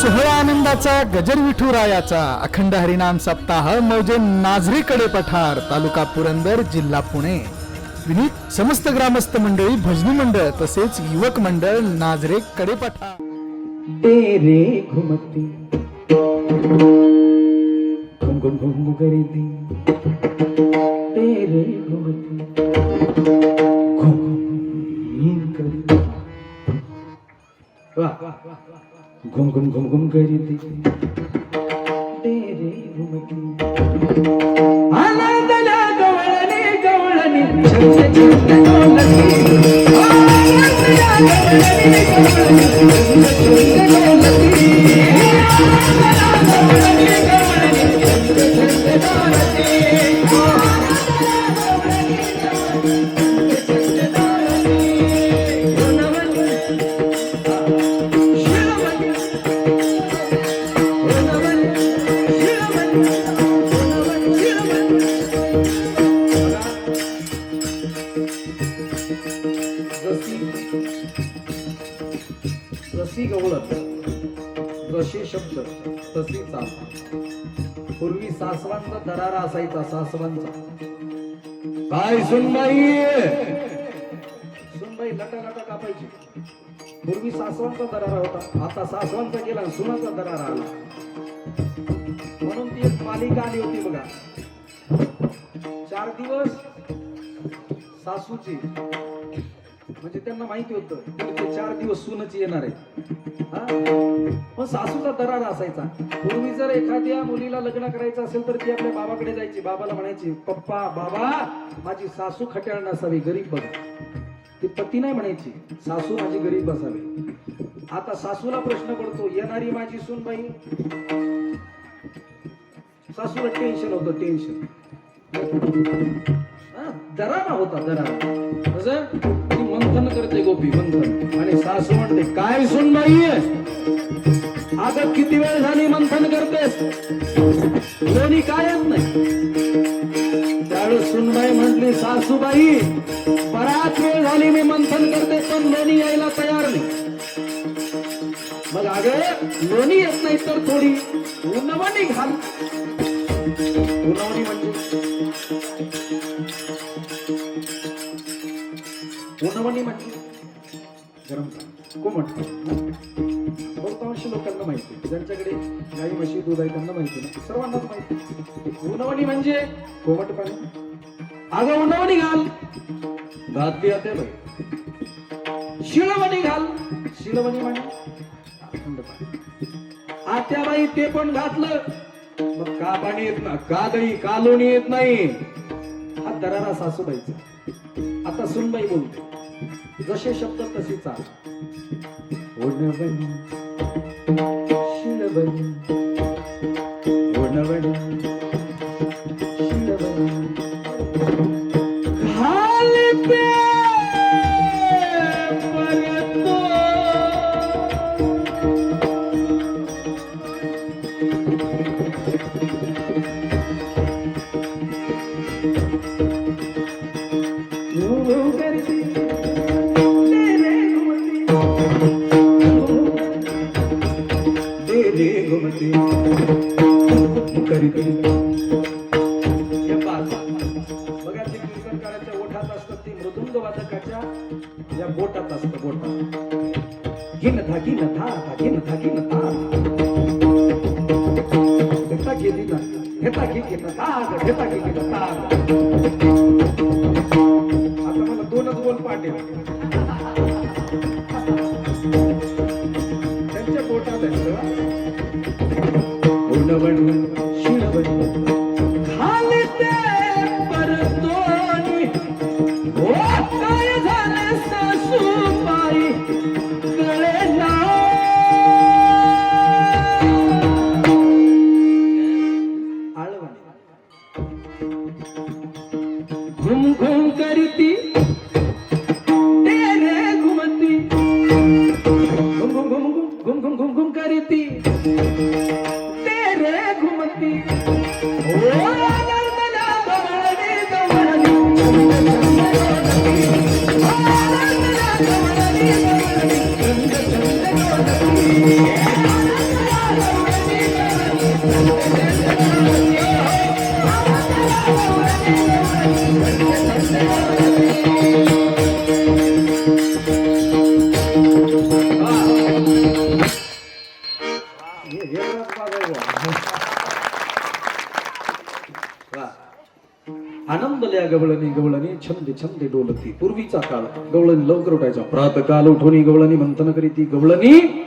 सोहळा आनंदाचा गजर विठुरायाचा अखंड हरिनाम सप्ताह मौजे नाझरीकडे पठार तालुका पुरंदर जिल्हा पुणे. विनीत समस्त ग्रामस्थ मंडळी भजनी मंडळ तसेच युवक मंडळ नाझरे कडे पठार. तेरे घुमती घुम घुम घुम गरीबी तेरे घुमती घुम घुम गरीबी वाह घुम घुम घुम घुम करी थी तेरे घुमकी आनंद ला गवळणी गवळणी छंद छंद गवळणी आनंद ला गवळणी गवळणी छंद छंद गवळणी आनंद ला गवळणी सुनबाई. सुनबाई लटा लटा कापायची. पूर्वी सासवांचा दरारा होता. आता सासवांचा गेला आणि सुनाचा दरारा आला. म्हणून ती एक मालिका आली होती बघा. चार दिवस सासूची. म्हणजे त्यांना माहिती होतं ते चार दिवस सूनच येणार आहे हा? पण सासूचा दरार असायचा. पूर्वी जर एखाद्या मुलीला लग्न करायचं असेल तर ती आपल्या बाबाकडे जायची. बाबाला म्हणायची पप्पा बाबा माझी सासू खट्याळ नसावी गरीब बघा ती पती नाही म्हणायची सासू माझी गरीब बसावी. आता सासूला प्रश्न पडतो येणारी माझी सूनबाई सासूला टेन्शन होतं टेन्शन हा, दरारा होता दरारा. मंथन करते गोपी मंथन आणि सासू म्हणते काय सुन बाई आता किती वेळ झाली मंथन करतेस? कोणी काय येत नाही त्यावेळेस सुनबाई म्हटली सासूबाई बराच वेळ झाली मी मंथन करते पण लोणी यायला तयार नाही. मग अगं लोणी येत नाही तर थोडी उन्नवणी घाल. उन्नवणी म्हणजे? पाणी. कोमट बहुतांश लोकांना माहिती ज्यांच्याकडे गाई म्हशी दूध आहे त्यांना माहिती नाही सर्वांनाच माहिती उन्नवणी म्हणजे? कोमट पाणी. अगं उन्नवणी घाल. घातली आता बाई. शिळवणी घाल. शिळवणी म्हणजे थंड पाणी. आत्याबाई ते पण घातलं. मग का पाणी येत ना? का दही? का लोणी येत नाही? हा दरारा सासूबाईचा. आता सुनबाई बोलते. जसे शब्द तसे चाल. ओणवणी शिणवणी ओणवणी चित्र बोलतात गिन धा गिन धा धा गिन धा गिन धा घेता गेली ना घेता घे घेता घे घेत ताग आता मला दोनच बोल पाडले त्यांच्या पोटात आहे उलवडून घुम घुम घुम घुम करती तेरे घुमती Yeah. होती. पूर्वीचा काळ गवळणी लवकर उठायचा. प्रातकाल उठोनी गवळणी मंथन करीती गवळणी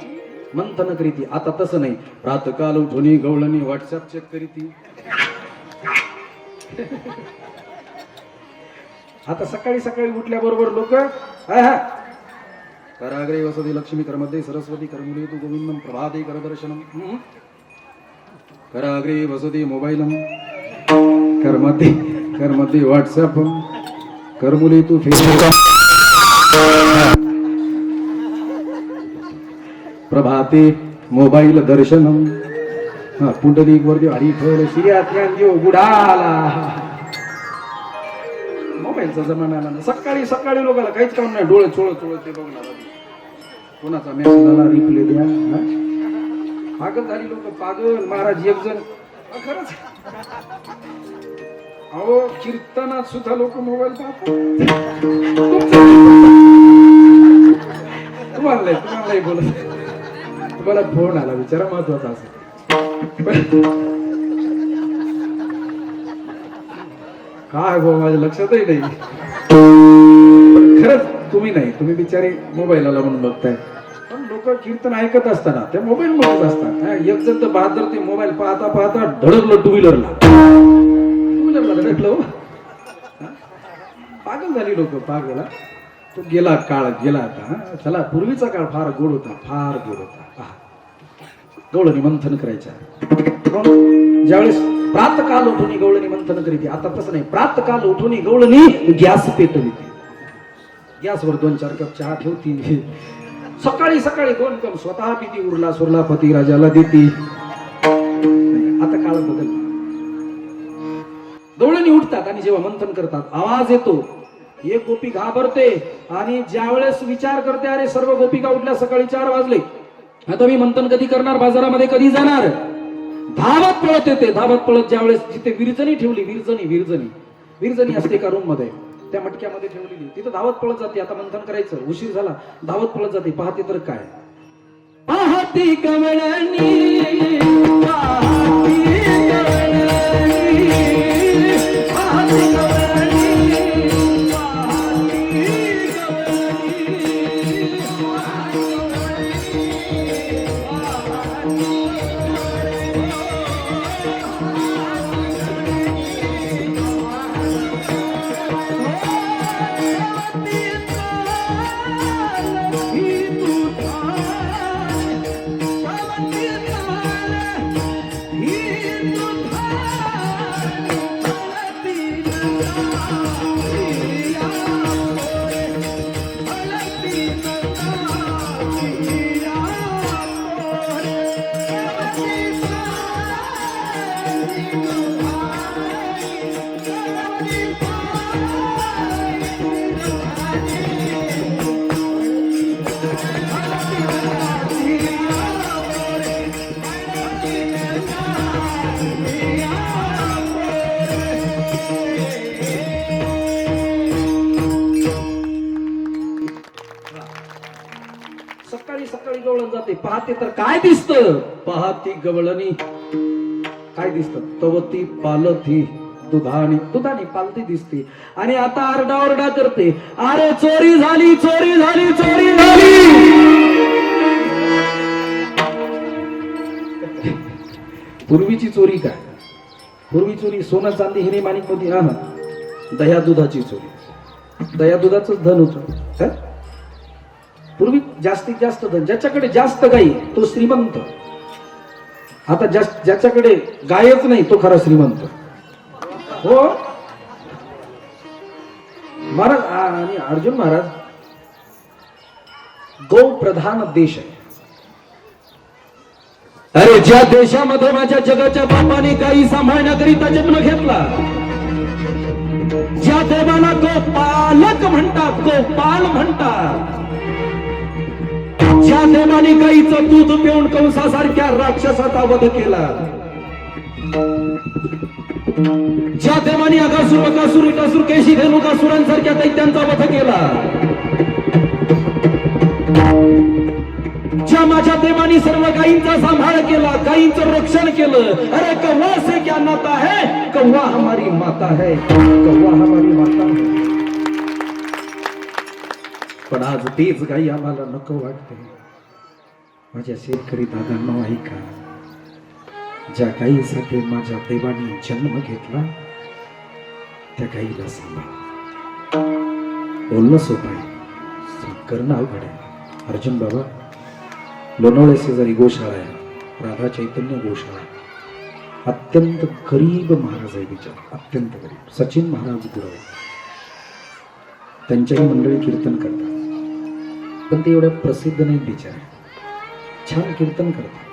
मंथन करीती. आता तसं नाही. प्रातकाल उठोनी गवळणी व्हॉट्सअप चेक करीती. आता सकाळी सकाळी उठल्याबरोबर लोक कराग्रे वसती लक्ष्मी करमध्ये सरस्वती करमुली तू गोविंदम प्रभादे करदर्शनम. हम्म. कराग्रे वसती मोबाईलम. कर्मते करमध्ये व्हॉट्सअप करमुली तू फिर प्रभाते मोबाईल दर्शन हा पुंडलिक वरती हरिफळ श्री बुडाला मोबाईलचा जमाना आला ना. सकाळी सकाळी लोकांना काहीच काम नाही. डोळे चोळ चोळ ते बघणार कोणाचा मेसेज आला रिप्ले द्या. पागल झाली लोक पागल. महाराज एक जण. खरंच. अहो कीर्तनात सुद्धा लोक मोबाईल पाहतात. तुम्हाला तुम्हालाही तुम्हाला बोलत. तुम्हाला फोन आला विचारा महत्त्वाचा असं काय गो माझ्या लक्षातही नाही. खरंच तुम्ही नाही तुम्ही बिचारे मोबाईलला म्हणून बघताय. पण लोक कीर्तन ऐकत असताना ते मोबाईल बघत असतात. एक जण तर बहादर ते मोबाईल पाहता पाहता धडकलं टू व्हीलरला. टू हो. हा? पागल झाली लोक पागल तो गेला काळ गेला आता हा. चला पूर्वीचा काळ फार गोड होता फार गोड होता. पहा. गवळणी मंथन करायच्या ज्यावेळेस प्रातकाल उठून गवळणी मंथन करीत आता तसं नाही प्रातकाल उठून गवळणी गॅस पेटविते गॅसवर दोन चार कप चहा ठेवती. सकाळी सकाळी दोन कप स्वतः पिती उरला सुरला पती राजाला देती. आता काळ बदल गवळणी उठतात आणि जेव्हा मंथन करतात आवाज येतो. एक गोपी घाबरते आणि ज्यावेळेस विचार करते अरे सर्व गोपिका उठल्या सकाळी चार वाजले. आता मी मंथन कधी करणार? बाजारामध्ये कधी जाणार? धावत पळत येते. धावत पळत ज्यावेळेस जिथे विरजणी ठेवली विरजणी विरजणी. विरजणी असते एका रूममध्ये त्या मटक्यामध्ये ठेवलेली. तिथं धावत पळत जाते. आता मंथन करायचं. उशीर झाला. धावत पळत जाते. पाहते तर काय? पाहते कमळणी काय दिसत? पाहती गवळणी. काय दिसत? तवती पालथी दुधानी दुधानी पालती दिसते. आणि आता आरडा ओरडा करते. अरे चोरी झाली चोरी झाली चोरी झाली! पूर्वीची चोरी काय? पूर्वी चोरी सोनं चांदी हिरे माणिक होती हा दह्या दुधाची चोरी. दह्या दुधाच धन होत. पूर्वी जास्तीत जास्त धन ज्याच्याकडे जास्त गाई तो श्रीमंत. आता जास्त ज्याच्याकडे गायच नाही तो खरा श्रीमंत. हो? महाराज आणि अर्जुन महाराज गौ प्रधान देश आहे. अरे ज्या देशामध्ये माझ्या जगाच्या बापाने गायी सांभाळण्याकरिता जन्म घेतला ज्या देवाला गो पालक म्हणतात गो पाल म्हणतात ज्या देवाने गाईचं दूध पिऊन कंसासारख्या राक्षसाचा वध केला. ज्या देवाने अगासूर अकासूर इटासूर केशी धेनुकासुरांसारख्या दैत्यांचा वध केला. ज्या माझ्या देवानी सर्व गायींचा सांभाळ केला गायींचं रक्षण केलं अरे कौवा से क्या नाता है? कौवा हमारी माता है कौवा हमारी माता है. पण आज तेच गाई आम्हाला नको वाटते. माझ्या शेतकरी दादांना ऐका. ज्या गाईसाठी माझ्या देवाने जन्म घेतला त्या गाईला सांभाळ बोलणं सोपं आहे करणं अवघड आहे अर्जुन बाबा लोणावळे शेजारी गोशाळा आहे. राधा चैतन्य गोशाळा. अत्यंत गरीब महाराज आहे विचार अत्यंत गरीब. सचिन महाराज गुरु आहे. त्यांच्याही मंडळी कीर्तन करतात. पण ते एवढ्या प्रसिद्ध नाही बिचारे. छान कीर्तन करतात.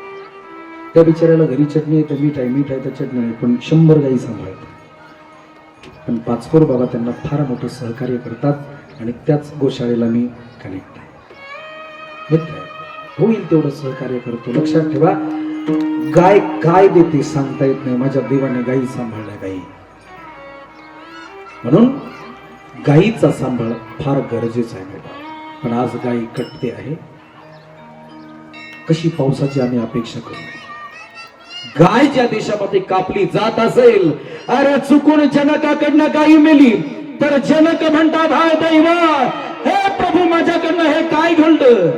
त्या बिचाऱ्याला घरी चटणी आहे तर मीठ आहे मीठ आहे तर चटणी आहे पण शंभर गाई सांभाळतात. पण पाचपोर बाबा त्यांना फार मोठं सहकार्य करतात आणि त्याच गोशाळेला मी कनेक्ट आहे. मित्र होईल तेवढं सहकार्य करतो. लक्षात ठेवा गाय काय देते सांगता येत नाही. माझ्या देवाने गायी सांभाळल्या गायी म्हणून गायीचा सांभाळ फार गरजेचा आहे बाबा. पण आज गाय कटते आहे. कशी पावसाची आम्ही अपेक्षा करू? गाय ज्या देशामध्ये कापली जात असेल अरे चुकून जनकाकडनं गायी मेली तर जनक म्हणता भाय दैवा हे प्रभू माझ्याकडनं हे काय घडलं?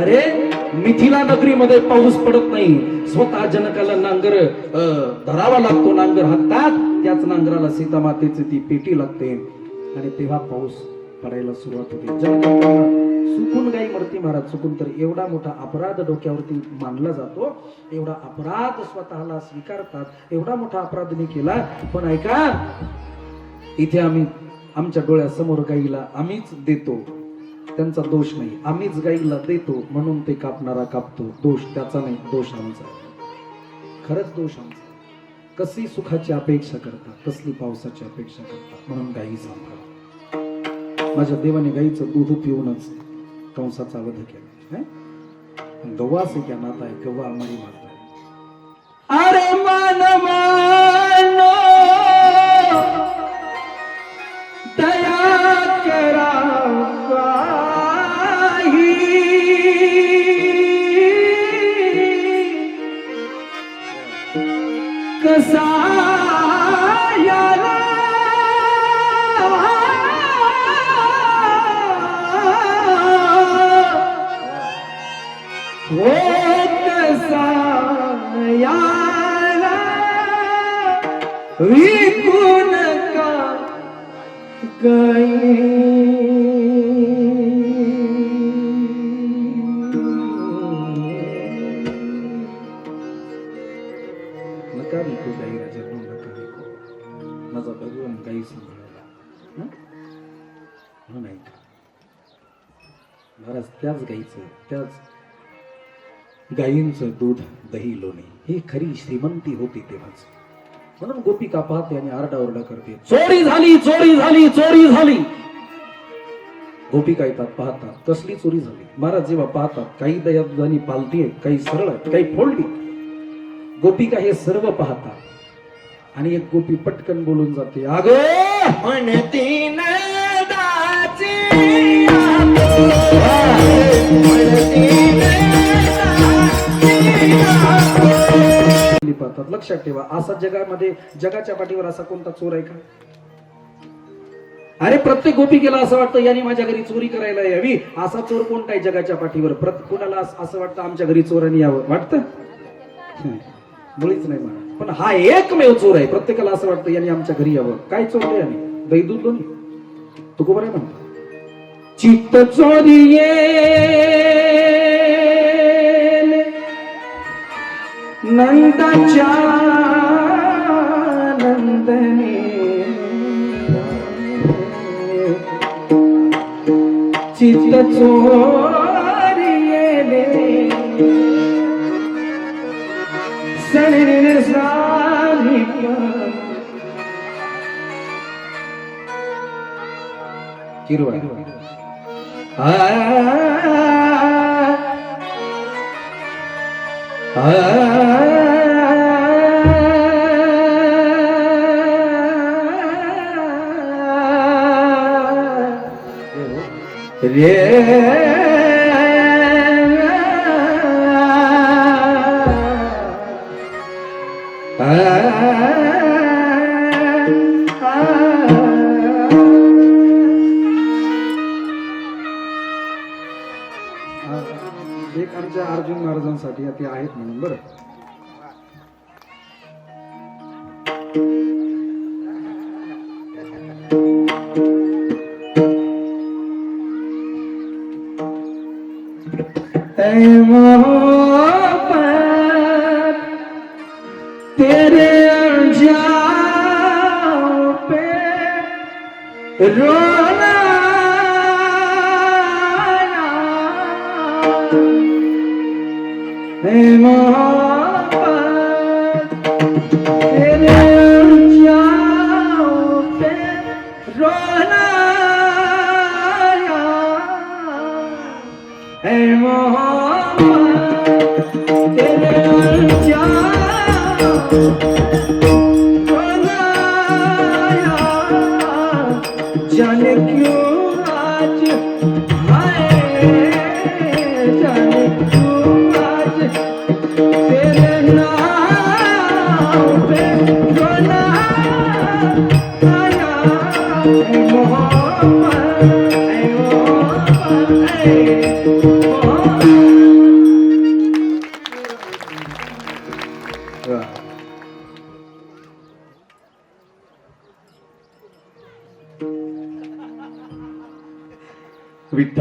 अरे मिथिला नगरीमध्ये पाऊस पडत नाही. स्वतः जनकाला नांगर अं, धरावा लागतो नांगर हातात त्याच नांगराला सीता मातेची ती पेटी लागते. आणि तेव्हा पाऊस पडायला सुरुवात होते. जनकाला चुकून गाई मरती महाराज चुकून तर एवढा मोठा अपराध डोक्यावरती मानला जातो. एवढा अपराध स्वतःला स्वीकारतात एवढा मोठा अपराध मी केला. पण ऐका इथे आम्ही आमच्या डोळ्यासमोर गाईला आम्हीच देतो. त्यांचा दोष नाही. आम्हीच गाईला देतो म्हणून ते कापणारा कापतो. दोष त्याचा नाही दोष आमचा खरंच दोष आमचा कसली सुखाची अपेक्षा करतात कसली पावसाची अपेक्षा करतात म्हणून गाई सांभाळा. माझ्या देवाने गाईचं दूध पिऊनच कंसाचा वध केला. हं? से क्या नाता है? गव्वा हमारी माता है. अरे मान म्हणून ऐका महाराज त्याच गाईचं त्याच गायींचं दूध दही लोणी ही खरी श्रीमंती होती तेव्हाच. म्हणून गोपिका पाहते आणि आरडाओरडा करते चोरी झाली चोरी झाली चोरी झाली. गोपिका येतात पाहतात कसली चोरी झाली? महाराज जेव्हा पाहतात काही दयादुधानी पालती आहेत काही सरळ आहेत काही फोडली गोपिका हे सर्व पाहतात? आणि एक गोपी पटकन बोलून जाते अग म्हणती पाहतात. लक्षात ठेवा असा जगामध्ये जगाच्या पाठीवर असा कोणता चोर आहे का? अरे प्रत्येक गोपी गेला असं वाटतं याने माझ्या घरी चोरी करायला यावी. असा चोर कोणता आहे जगाच्या पाठीवर? प्रत कोणाला असं वाटतं आमच्या घरी चोरांनी यावं? वाटतं? मुळीच नाही म्हणा. पण हा एकमेव चोर आहे. प्रत्येकाला असं वाटतं याने आमच्या घरी यावं. काय चोरलं याने? दैदूत दोन्ही तू को म्हणतो चित्त चोरी नंदाच्या नंदने चित्त चोरी सणिर साधिक किरवा तेरे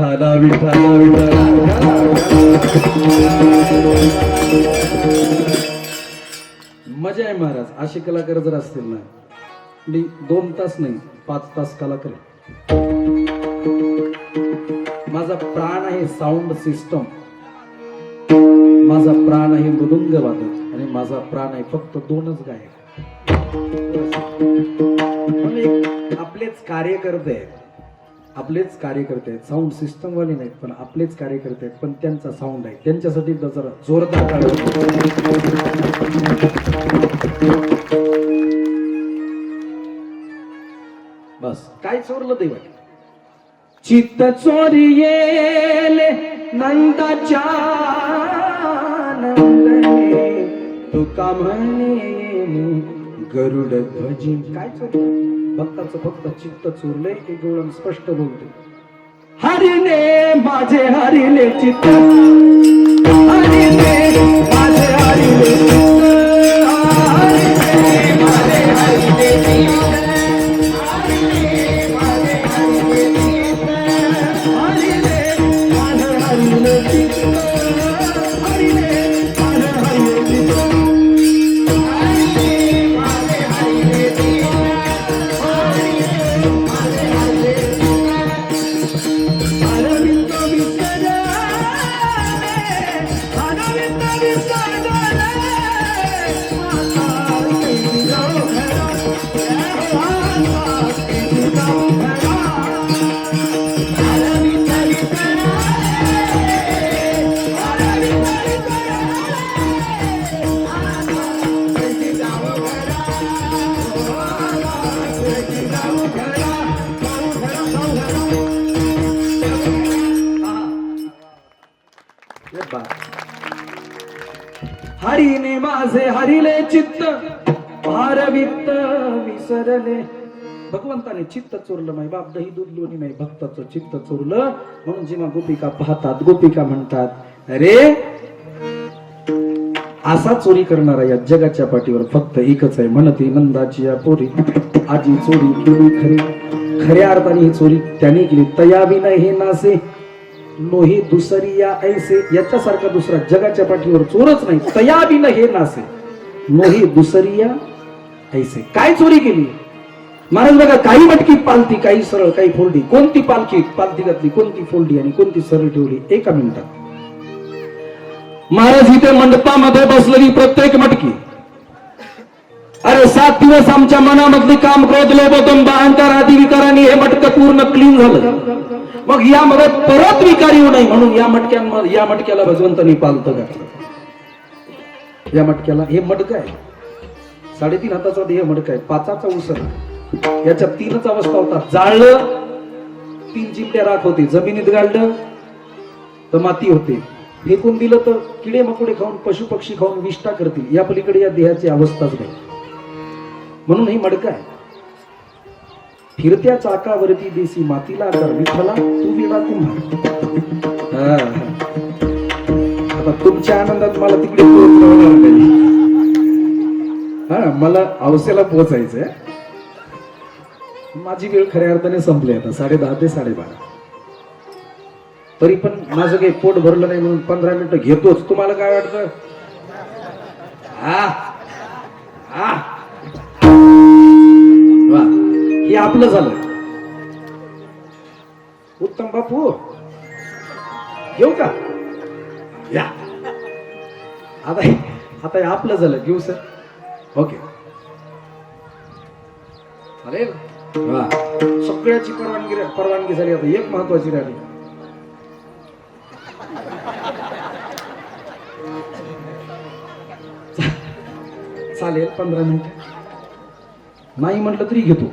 विठ्ठला विठ्ठला विठ्ठला. मजा आहे महाराज असे कलाकार जर असतील ना मी दोन तास नाही पाच तास कलाकार माझा प्राण आहे साऊंड सिस्टम माझा प्राण आहे मृदुंग वादक आणि माझा प्राण आहे फक्त दोनच गायक. आपलेच कार्यकर्ते आहेत. आपलेच कार्यकर्ते आहेत. साऊंड सिस्टमवाले नाहीत पण आपलेच कार्यकर्ते आहेत. पण त्यांचा साऊंड आहे. त्यांच्यासाठी जरा जोरदार बस. काय चोरलं देवा चित्त चोरी येले नंदाच्या तुका म्हणे गरुड ध्वजी. काय चोरलं? भक्ताचं फक्त चित्त चोरले हे गवळण स्पष्ट बोलते. हरिने माझे हरिले चित्त. हरिने माझे हरिले चित्त. हरिने माझे हरिले चित्त. हरीने माझे हरिले चित्त भारवित्त विसरले. भगवंताने चित्त चोरलं माय बाप दही दूध लोणी नाही भक्ताचं चित्त चोरलं. म्हणून जेव्हा गोपिका पाहतात गोपिका म्हणतात अरे असा चोरी करणारा या जगाच्या पाठीवर फक्त एकच आहे म्हणते नंदाची या पोरी. आजी चोरी केली खरी. खऱ्या अर्थाने ही चोरी त्याने केली. तयाबी हे नासे नोही दुसरी या ऐसे याच्यासारखा दुसरा जगाच्या पाठीवर चोरच नाही. तयाबी हे नासे नोही दुसरी या ऐसे. काय चोरी केली? महाराज बघा काही मटकी पालती काही सरळ काही फोल्डी कोणती पालखी पालती घातली कोणती फोल्डी आणि कोणती सरळ ठेवली? एका मिनिटात. महाराज इथे मंडपामध्ये बसलेली प्रत्येक मटकी अरे सात दिवस आमच्या मनामधली काम क्रोध लोभदंब अहंकार आदी विकारांनी हे मटकं पूर्ण क्लीन झालं. मग यामध्ये परत विकार येऊ नये म्हणून या मटक्यांमध्ये या मटक्याला भगवंतांनी पालत घातलं. या मटक्याला हे मटक आहे. साडेतीन हाताचा देह मडक आहे. पाचाचा उसर. याच्या तीनच अवस्था होतात जाळलं तीन चिमट्या राख होते. जमिनीत गाळलं तर माती होते. फेकून दिलं तर किडे मकोडे खाऊन पशु पक्षी खाऊन विष्ठा करतील. या पलीकडे या देहाची अवस्थाच नाही. म्हणून ही मडक आहे फिरत्या चाकावरती देसी मातीला तर विठ्ठला तू विडा तुम्हा आता तुमच्या आनंदात मला तिकडे नाही? हा मला औसेला पोहोचायचंय. माझी वेळ खऱ्या अर्थाने संपली आता साडे दहा ते साडेबारा. तरी पण माझं काही पोट भरलं नाही म्हणून पंधरा मिनिटं घेतोच. तुम्हाला काय वाटतं? हा. हा. हे आपलं झालं. उत्तम बापू घेऊ का? या. आता आता हे आपलं झालं. घेऊ सर. ओके. चालेल? वा सगळ्याची परवानगी परवानगी झाली. आता एक महत्वाची राहिली. चालेल पंधरा मिनिट. नाही म्हटलं तरी घेतो.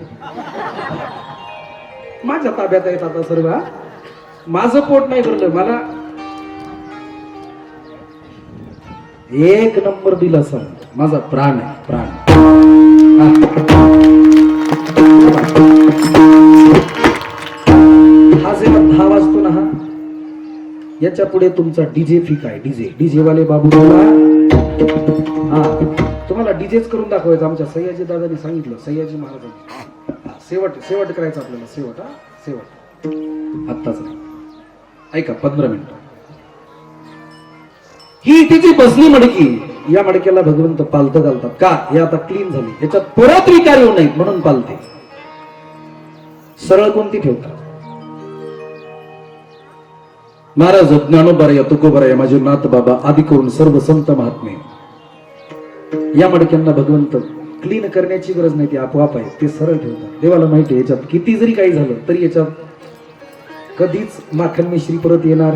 माझ्या ताब्यात आहेत आता सर्व. हा. माझं पोट नाही भरलं मला एक नंबर दिला सर. माझा प्राण आहे प्राण. हा. हा जेव्हा दहा वाजतो ना हा याच्यापुढे तुमचा डीजे फिक आहे डीजे. डीजे वाले बाबू हा. तुम्हाला डीजेच करून दाखवायचं आमच्या सह्याजी दादानी सांगितलं सह्याजी महाराजांनी. शेवट शेवट करायचं आपल्याला शेवट हा? शेवट. आत्ताच ऐका पंधरा मिनिट. ही तिची बसली मडकी. या मडक्याला भगवंत पालत घालतात. का? हे आता क्लीन झाली. याच्यात परत विकार येऊ नये म्हणून पालते सरळ कोणती ठेवतात? महाराज ज्ञानोबारया तुकोबारया माझे नाथ बाबा आदी करून सर्व संत महात्मे. या मडक्यांना भगवंत क्लीन करण्याची गरज नाही ती आपोआप आहे ते सरळ ठेवतात. देवाला माहिती आहे याच्यात किती जरी काही झालं तरी याच्यात कधीच माखन मिश्री परत येणार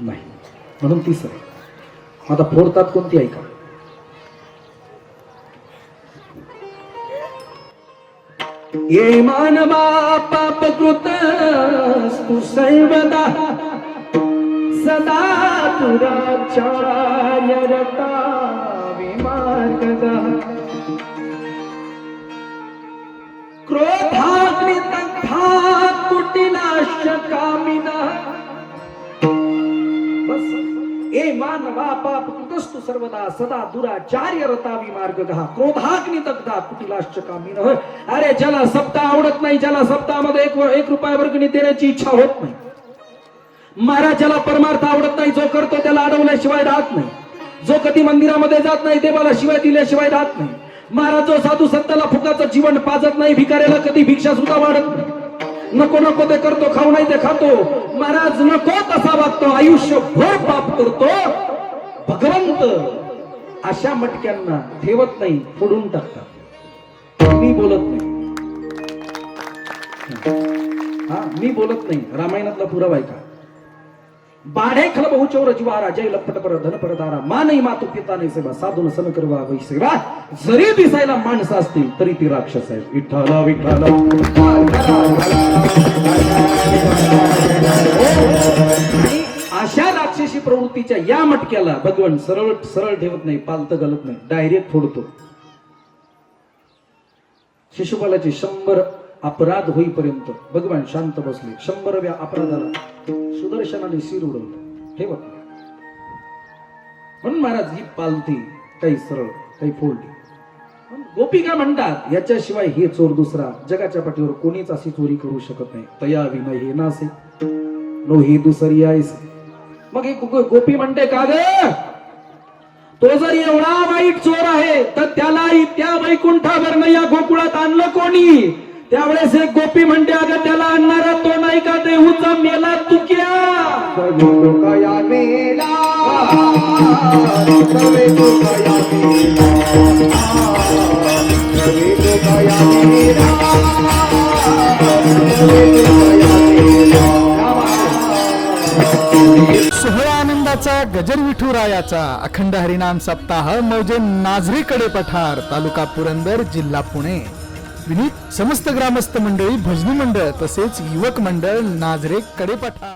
नाही. म्हणून ती सरळ. आता फोडतात कोणती ऐका ये मानवा पापकृत तू सर्वदा सदा दुराचार्य रता विमार्गदा. ए मानवा पाप कृतस्तु सर्वदा सदा दुराचार्य रतावी मार्ग गहा क्रोधाग्नि दग्धा कुटिलाश्च कामिन अरे ज्याला सप्ताह आवडत नाही ज्याला सप्ताहामध्ये एक एक रुपया वर्गणी देण्याची इच्छा होत नाही महाराज ज्याला परमार्थ आवडत नाही जो करतो त्याला अडवल्याशिवाय राहत नाही जो कधी मंदिरामध्ये जात नाही देवाला शिवाय दिल्याशिवाय राहत नाही महाराज जो साधू संताला फुकाचं जीवन पाजत नाही भिकाऱ्याला कधी भिक्षा सुद्धा वाढत नाही नको नको ते करतो खाऊ नाही ते खातो. महाराज नको तसा वागतो. आयुष्यभर पाप करतो. भगवंत अशा मटक्यांना ठेवत नाही फोडून टाकतात. मी बोलत नाही. हा मी बोलत नाही. रामायणातला पुरावा आहे का? बाढे खल चौर जीवारा जय लपट पर धन पर दारा। मा नाही पिता नाही सेवा साधून सन करवा वै सेवा। जरी दिसायला माणसं असतील तरी ती राक्षस आहे विठ्ठला विठ्ठला अशा राक्षसी प्रवृत्तीच्या या मटक्याला भगवान सरळ सरळ ठेवत नाही पालत घालत नाही डायरेक्ट फोडतो. शिशुपालाचे शंभर अपराध होईपर्यंत भगवान शांत बसले. शंभरव्या अपराधाला सुदर्शनाने शिर उडवलं. हे बघ. म्हणून महाराज ही पालती काही सरळ काही फोडली म्हणून गोपिका म्हणतात याच्याशिवाय हे चोर दुसरा जगाच्या पाठीवर कोणीच अशी चोरी करू शकत नाही. तया विनय हे नासे. नो ही दुसरी आईस. मग ही गोपी म्हणते का ग? तो जर एवढा वाईट चोर आहे तर त्याला त्या वैकुंठावरनं या गोकुळात आणलं कोणी? त्यावेळेस एक गोपी म्हणते अगं त्याला आणणारा तो नाही का? देहूचा मेला तुक्या. सोहळा आनंदाचा गजर विठुरायाचा अखंड हरिनाम सप्ताह मौजे नाझरीकडे पठार तालुका पुरंदर जिल्हा पुणे. विनीत समस्त ग्रामस्थ मंडळी भजनी मंडळ तसेच युवक मंडळ नाझरे कडेपाठा.